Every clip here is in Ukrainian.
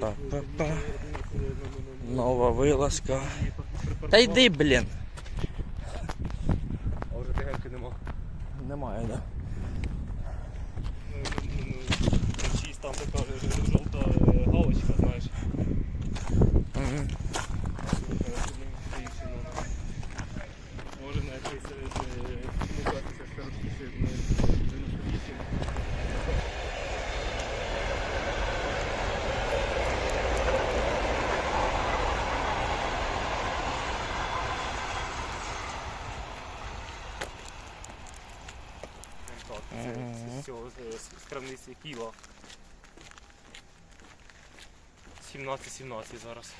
Па-па-па. Нова вилазка. Та йди, блін. А вже тигенки нема. Немає, да. Ну, ну, ну, Чиїсь там така жовта е, галочка, знаєш. Може на якийсь мукатися скоротіше на 98. Так, це Мгм. з цього з- з крамниці Кіла. 17-17 зараз.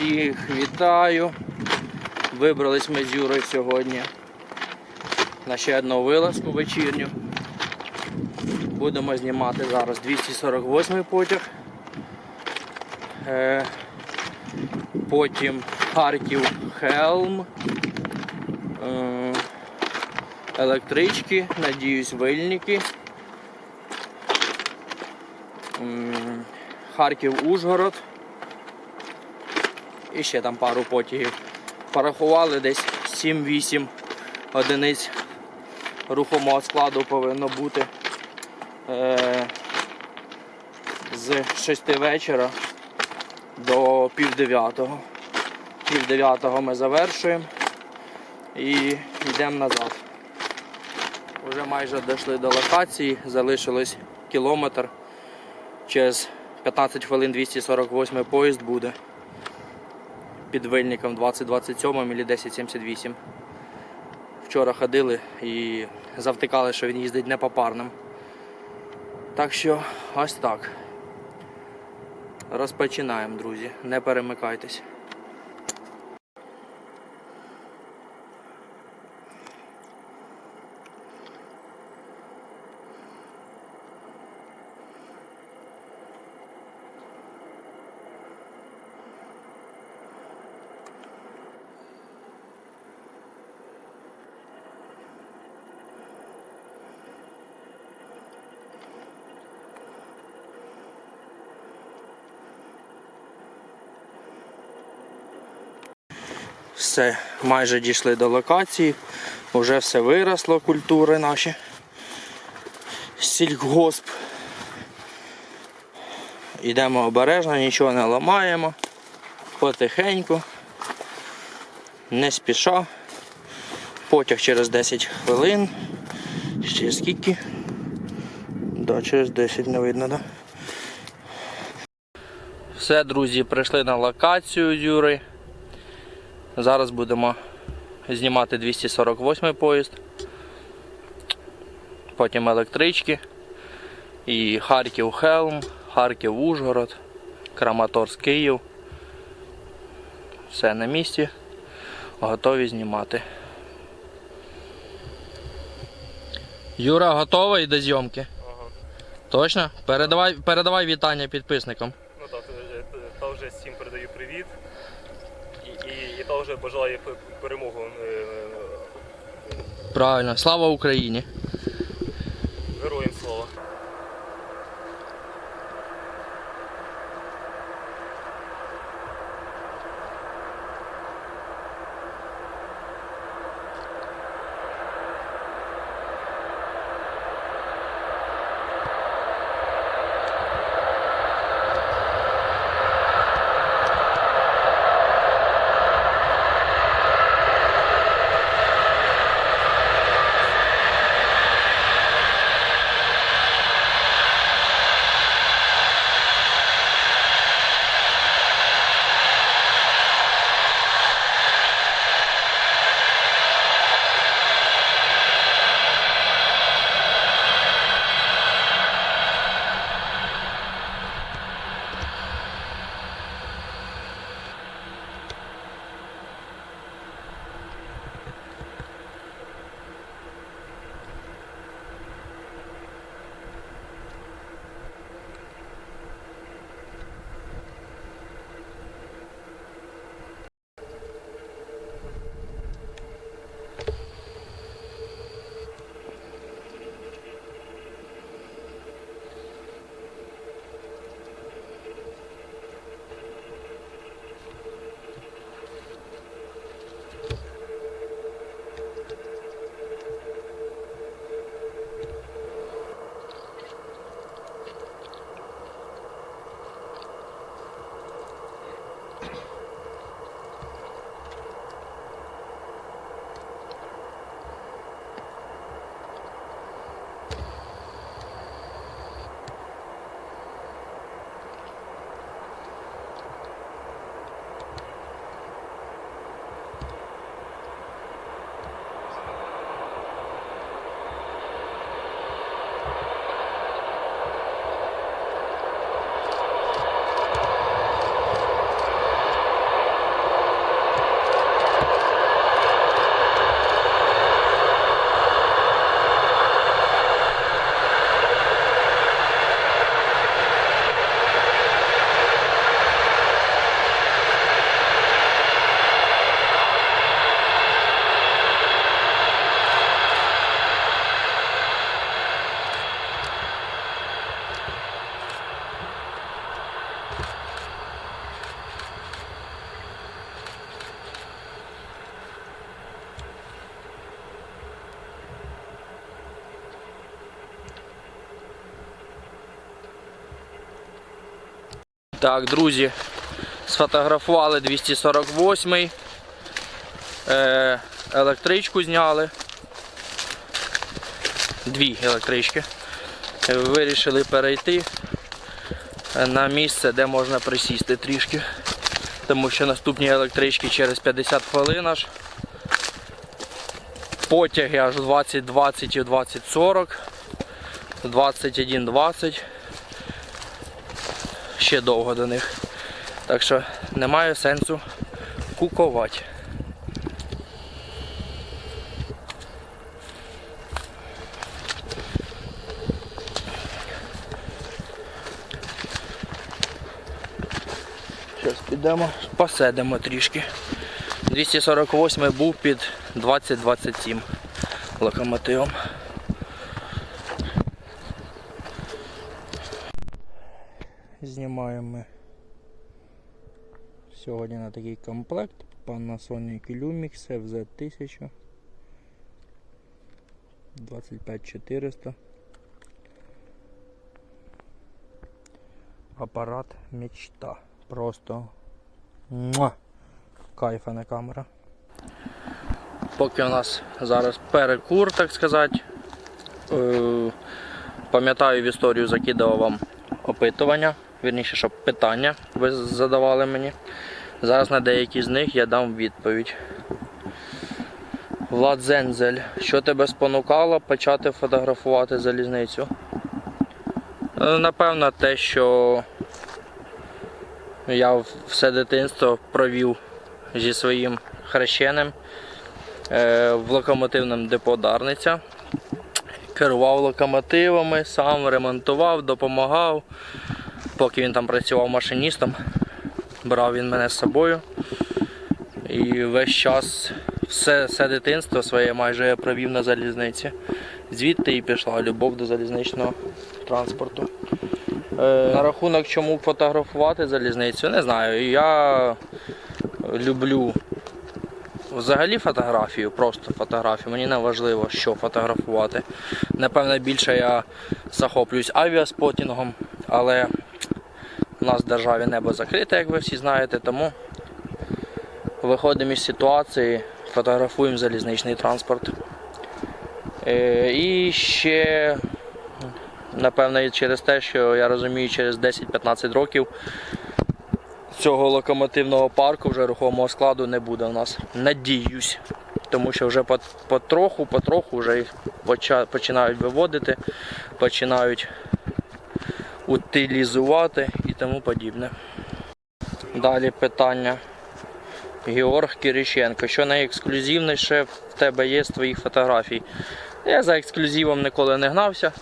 Всіх вітаю. Вибрались ми з Юрою сьогодні на ще одну вилазку вечірню. Будемо знімати зараз 248 потяг. Е, потім Харків Хелм. Е, електрички, надіюсь, вильники. Харків Ужгород. І ще там пару потягів. Порахували десь 7-8 одиниць рухомого складу повинно бути е, з 6 вечора до пів дев'ятого. Пів дев'ятого ми завершуємо і йдемо назад. Вже майже дійшли до локації, залишилось кілометр. Через 15 хвилин 248 поїзд буде під вильником 2027 або 1078. Вчора ходили і завтикали, що він їздить не попарним. Так що ось так. Розпочинаємо, друзі. Не перемикайтесь. Все, майже дійшли до локації. Вже все виросло, культури наші. Сільгосп. Йдемо обережно, нічого не ламаємо. Потихеньку. Не спіша. Потяг через 10 хвилин. Ще скільки? Да, через 10 не видно, да? Все, друзі, прийшли на локацію Юри. Зараз будемо знімати 248 поїзд. Потім електрички. І Харків Хелм, Харків Ужгород, Краматорськ Київ. Все на місці. Готові знімати. Юра, готовий до зйомки? Ага. Точно? Передавай, передавай вітання підписникам. Ну так, та вже всім передаю привіт. І, я також бажаю перемогу е, Правильно, слава Україні! героям слава. Так, друзі, сфотографували 248 е, електричку зняли. Дві електрички. Е, Вирішили перейти на місце, де можна присісти трішки. Тому що наступні електрички через 50 хвилин аж. Потяги аж 20.20 і 20.40, 21.20 ще довго до них. Так що немає сенсу кукувати. Зараз підемо, посидимо трішки. 248 був під 2027 локомотивом. Знімаємо сьогодні на такий комплект Panasonic Lumix FZ1000 25400 Апарат мечта. Просто муа, кайфана камера. Поки у нас зараз перекур, так сказати. Е, Пам'ятаю, в історію закидував вам опитування, вірніше, щоб питання ви задавали мені. Зараз на деякі з них я дам відповідь. Влад Зензель, що тебе спонукало почати фотографувати залізницю? Е, Напевно, те, що я все дитинство провів зі своїм хрещеним е, в локомотивному депо Дарниця. Керував локомотивами, сам ремонтував, допомагав. Поки він там працював машиністом, брав він мене з собою. І весь час, все, все дитинство своє майже я провів на залізниці. Звідти і пішла любов до залізничного транспорту. Е, на рахунок чому фотографувати залізницю, не знаю. Я люблю взагалі фотографію, просто фотографію. Мені не важливо, що фотографувати. Напевно, більше я захоплююсь авіаспотінгом, але у нас в державі небо закрите, як ви всі знаєте, тому виходимо із ситуації, фотографуємо залізничний транспорт. Е, І ще, напевно, через те, що я розумію, через 10-15 років цього локомотивного парку вже рухомого складу не буде у нас. Надіюсь. Тому що вже потроху, потроху вже їх починають виводити, починають утилізувати тому подібне. Далі питання. Георг Кириченко. Що найексклюзивніше в тебе є з твоїх фотографій? Я за ексклюзивом ніколи не гнався.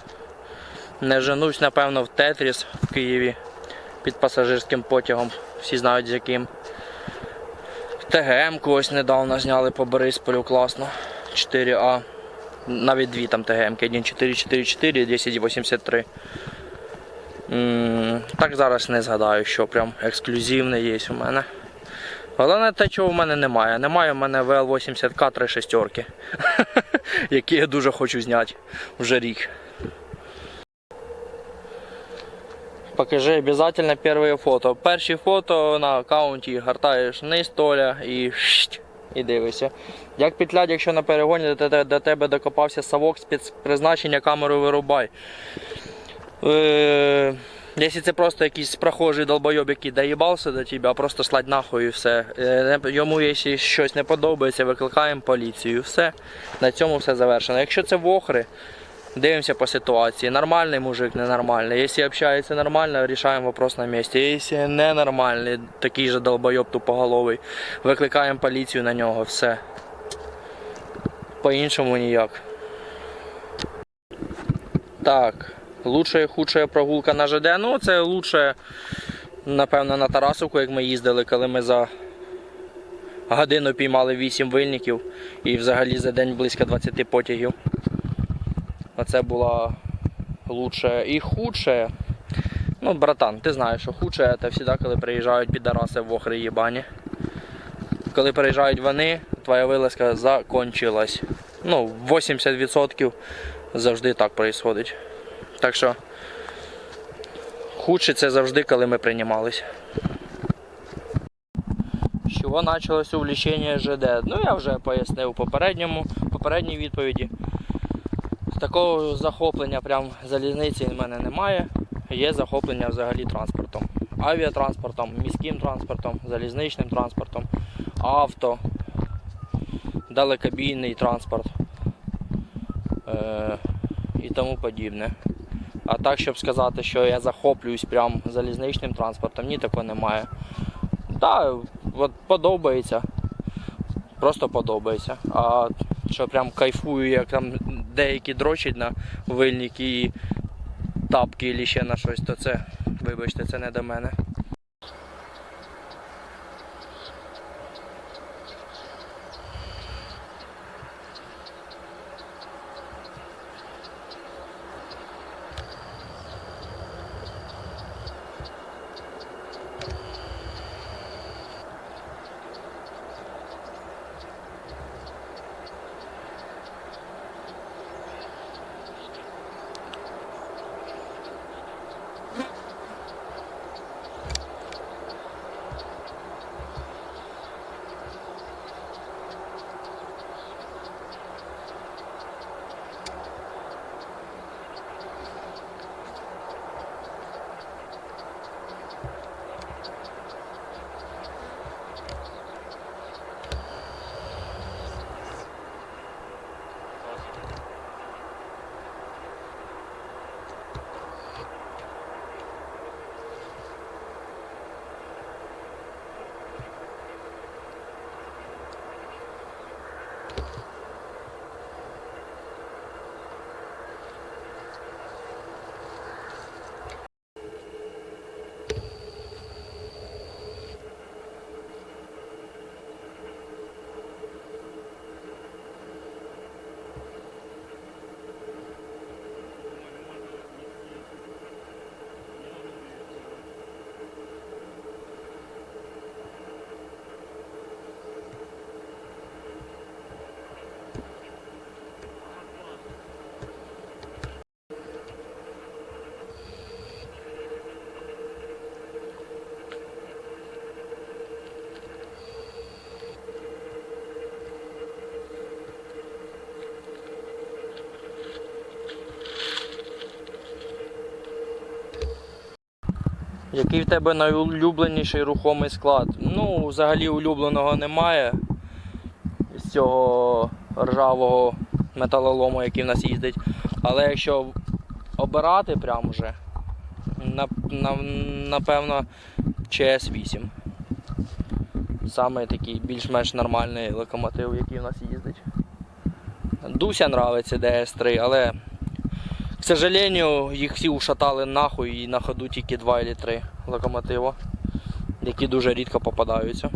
Не женусь, напевно, в Тетріс в Києві під пасажирським потягом. Всі знають з яким. ТГМ ось недавно зняли по Борисполю класно. 4А. Навіть дві там ТГМки. 1444 і 1083. Так зараз не згадаю, що прям ексклюзивне є у мене. Головне те, чого в мене немає. Немає в мене ВЛ-80К 3 шестерки, які я дуже хочу зняти вже рік. Покажи обязательно первые фото. Перші фото на аккаунті гортаєш вниз толя і і дивишся. Як петлять, якщо на перегоні до, тебе докопався совок спецпризначення, камеру вирубай. Е, Якщо це просто якийсь прохожий долбойоб, який доїбався до тебе, просто слать нахуй і все. Е, Йому, якщо щось не подобається, викликаємо поліцію. Все. На цьому все завершено. Якщо це вохри, дивимося по ситуації. Нормальний мужик, ненормальний. Якщо общається нормально, рішаємо вопрос на місці. Якщо ненормальний, такий же долбойоб тупоголовий, викликаємо поліцію на нього, все. По-іншому ніяк. Так. Худша прогулка на ЖД. Ну, це лучше, напевно, на Тарасовку, як ми їздили, коли ми за годину піймали 8 вильників і взагалі за день близько 20 потягів. Оце була лучше і худше. Ну, братан, ти знаєш, що худше це завжди, коли приїжджають підараси в охри їбані. Коли приїжджають вони, твоя вилазка закончилась. Ну, 80% завжди так відбувається. Так що худше це завжди, коли ми приймалися. З чого почалось увлічення ЖД? Ну я вже пояснив у попередньому, попередній відповіді. Такого захоплення прям залізниці в мене немає. Є захоплення взагалі транспортом. Авіатранспортом, міським транспортом, залізничним транспортом, авто, далекобійний транспорт е- і тому подібне. А так, щоб сказати, що я захоплююсь прям залізничним транспортом, ні, такого немає. Так, от подобається. Просто подобається. А що прям кайфую, як там деякі дрочать на вильники і тапки і ще на щось, то це, вибачте, це не до мене. Який в тебе найулюбленіший рухомий склад? Ну, взагалі улюбленого немає. З цього ржавого металолому, який в нас їздить. Але якщо обирати прямо вже, напевно, ЧС-8. Саме такий більш-менш нормальний локомотив, який в нас їздить. Дуся нравиться DS3, але, сожалению, їх всі ушатали нахуй і на ходу тільки 2 чи 3 локомотива, які дуже рідко попадаються.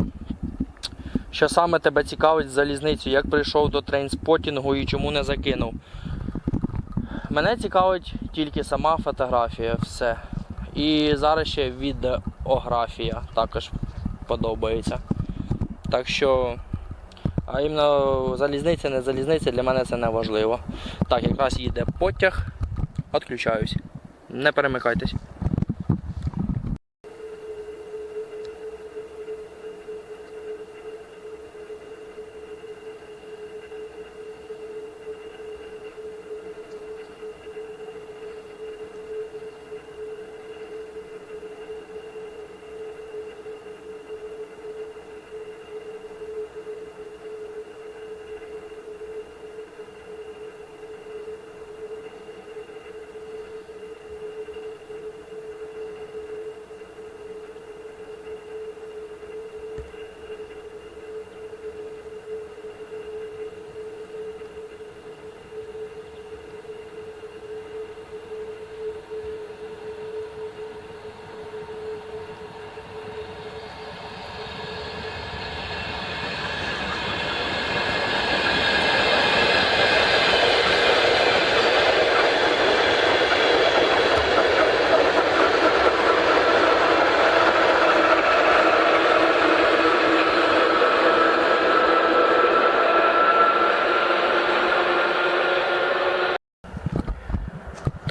Що саме тебе цікавить з залізницю, як прийшов до трейнспотінгу і чому не закинув? Мене цікавить тільки сама фотографія, все. І зараз ще відеографія також подобається. Так що, а іменно залізниця, не залізниця, для мене це не важливо. Так, якраз їде потяг, відключаюсь. Не перемикайтесь.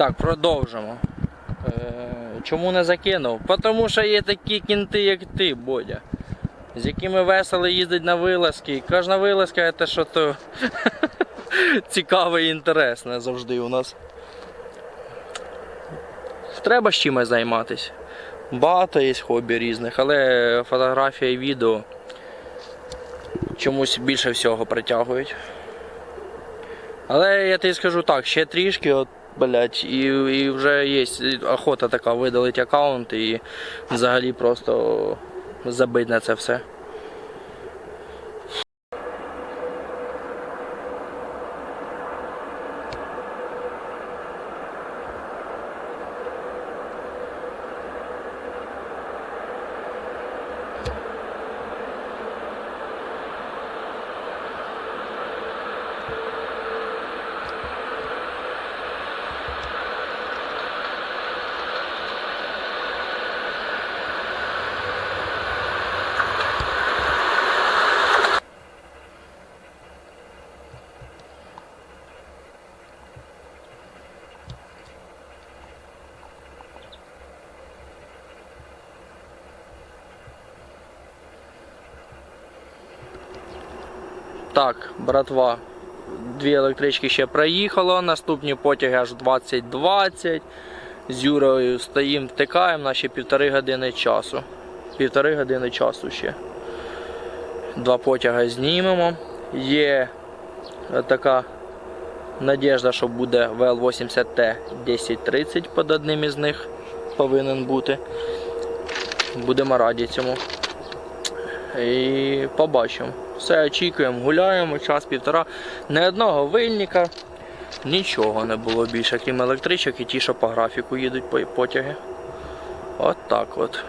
Так, продовжимо. Е, чому не закинув? Тому що є такі кінти, як ти, Бодя. З якими весело їздить на вилазки. Кожна вилазка це що то цікаве і інтересне завжди у нас. Треба з чимось займатися. Багато є хобі різних, але фотографія і відео чомусь більше всього притягують. Але я тобі скажу так, ще трішки, от, блядь, і, і вже є охота така видалити аккаунт і взагалі просто забити на це все. Так, братва, дві електрички ще проїхало, наступні потяги аж 2020. З Юрою стоїмо, втикаємо, наші півтори години часу. Півтори години часу ще. Два потяги знімемо. Є така надіжда, що буде ВЛ-80Т 1030 під одним із них повинен бути. Будемо раді цьому. І побачимо. Все, очікуємо, гуляємо, час півтора. Не одного вильника, нічого не було більше, крім електричок і ті, що по графіку їдуть потяги. От так от.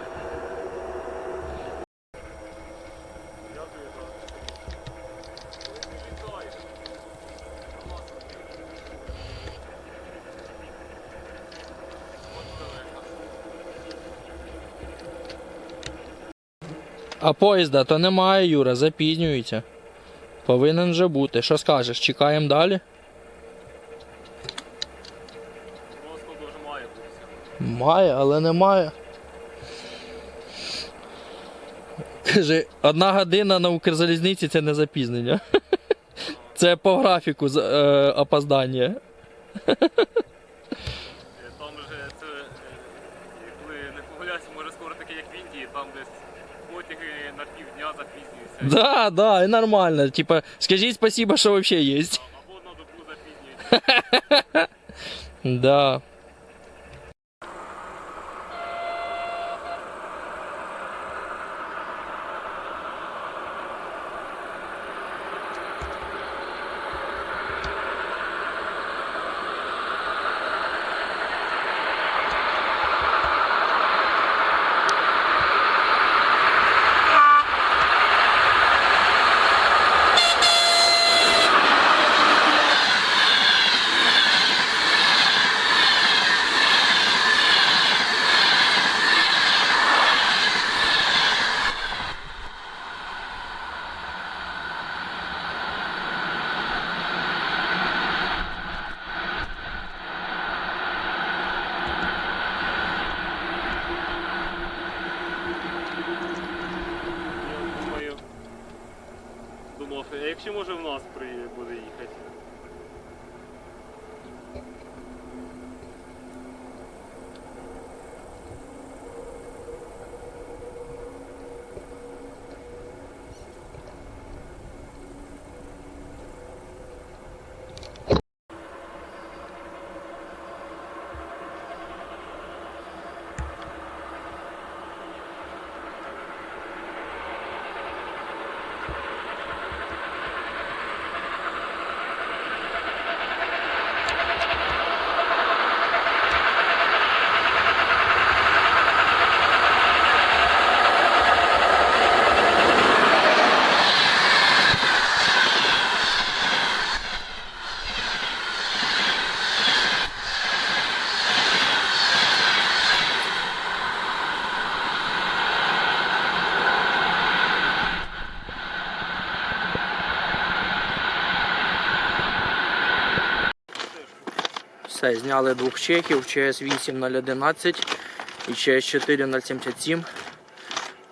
А поїзда то немає, Юра, запізнюється. Повинен вже бути. Що скажеш, чекаємо далі? Має але немає. Каже, одна година на Укрзалізниці це не запізнення. Це по графіку е, опоздання. Е, Там вже це, е, коли не погуляйся, може скоро Да, да, і нормально. Типа, скажіть спасибо, що вообще є. Або на добу запізнюється. Да. Все, зняли двох чеків, ЧС 8011 і ЧС 4077.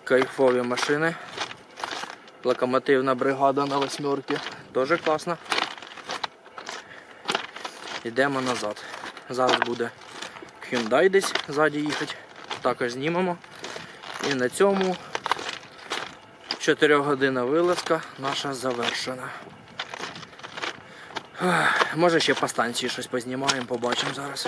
Кайфові машини. Локомотивна бригада на восьмерці. Дуже класно. Йдемо назад. Зараз буде Hyundai десь ззаді їхати. Також знімемо. І на цьому 4 година вилазка наша завершена. Може ще по станції щось познімаємо, побачимо зараз.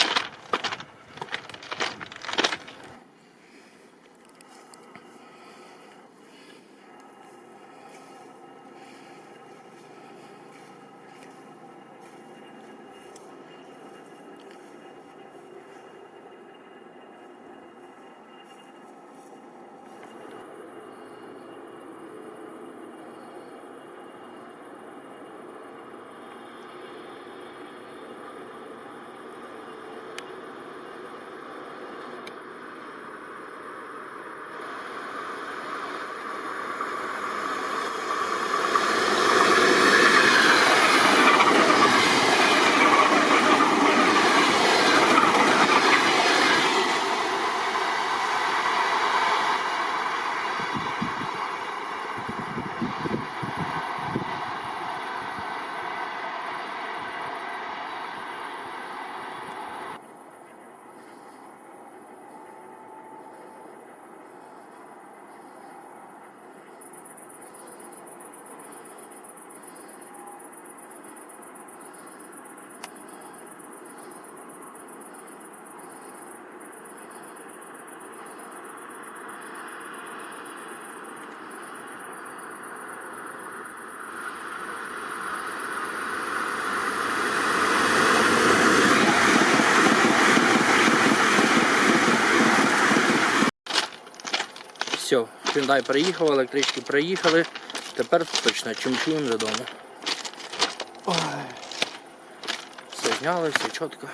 Все, Hyundai приїхав, електрички приїхали. Тепер точно чимчуємо додому. Ой. Все зняли, все чітко.